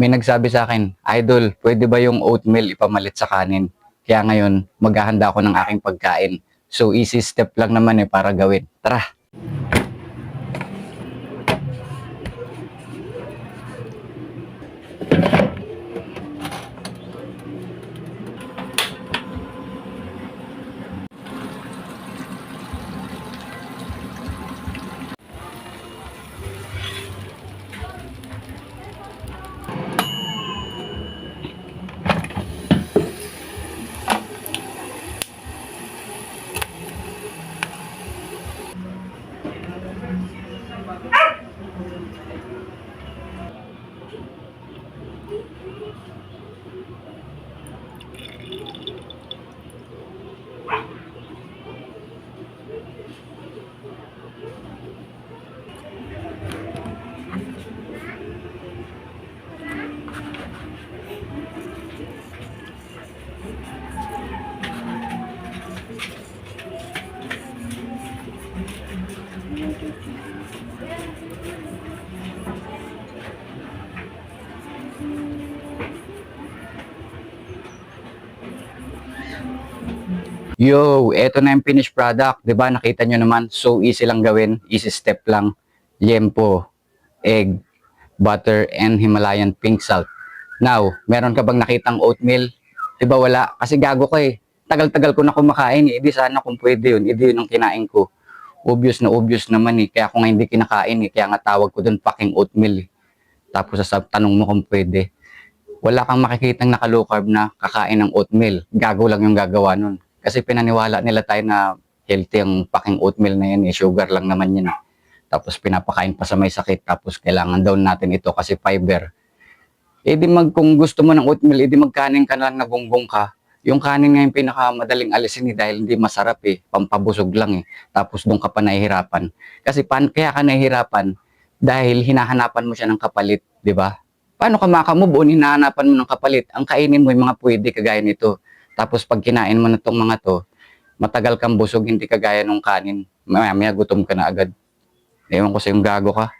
may nagsabi sa akin, Idol, pwede ba yung oatmeal ipamalit sa kanin? Kaya ngayon, maghahanda ako ng aking pagkain. So, easy step lang naman eh para gawin. Tara! Yo, eto na yung finished product. 'Di ba Nakita nyo naman, so easy lang gawin. Easy step lang. Yempo, egg, butter, and Himalayan pink salt. Now, meron ka bang nakitang oatmeal? 'Di ba wala? Kasi gago ko eh. Tagal-tagal ko na kumakain eh. Sana kung pwede yun. Hindi yun ang kinain ko. Obvious na obvious naman eh. Kaya kung hindi kinakain eh. Kaya nga tawag ko dun fucking oatmeal eh. Tapos sa tanong mo kung pwede. Wala kang makikitang nakalow carb na kakain ng oatmeal. Gago lang yung gagawa nun. Kasi pinaniwala nila tayo na healthy ang fucking oatmeal na yan eh. Sugar lang naman yan. eh. Tapos pinapakain pa sa may sakit. Tapos kailangan daw natin ito kasi fiber. Eh di mag, kung gusto mo ng oatmeal, eh di magkanin ka lang na gonggong ka. Yung kanin nga yung pinakamadaling alisin eh dahil hindi masarap eh. Pampabusog lang eh. Tapos doon ka pa nahihirapan. Kasi pan, kaya ka nahihirapan dahil hinahanapan mo siya ng kapalit, di ba? Paano ka makamove on, hinahanapan mo ng kapalit? Ang kainin mo yung mga pwede kagaya nito. Tapos pag kinain mo na itong mga to, matagal kang busog, hindi kagaya nung kanin. Maya, maya gutom ka na agad. Ewan ko sa yung gago ka.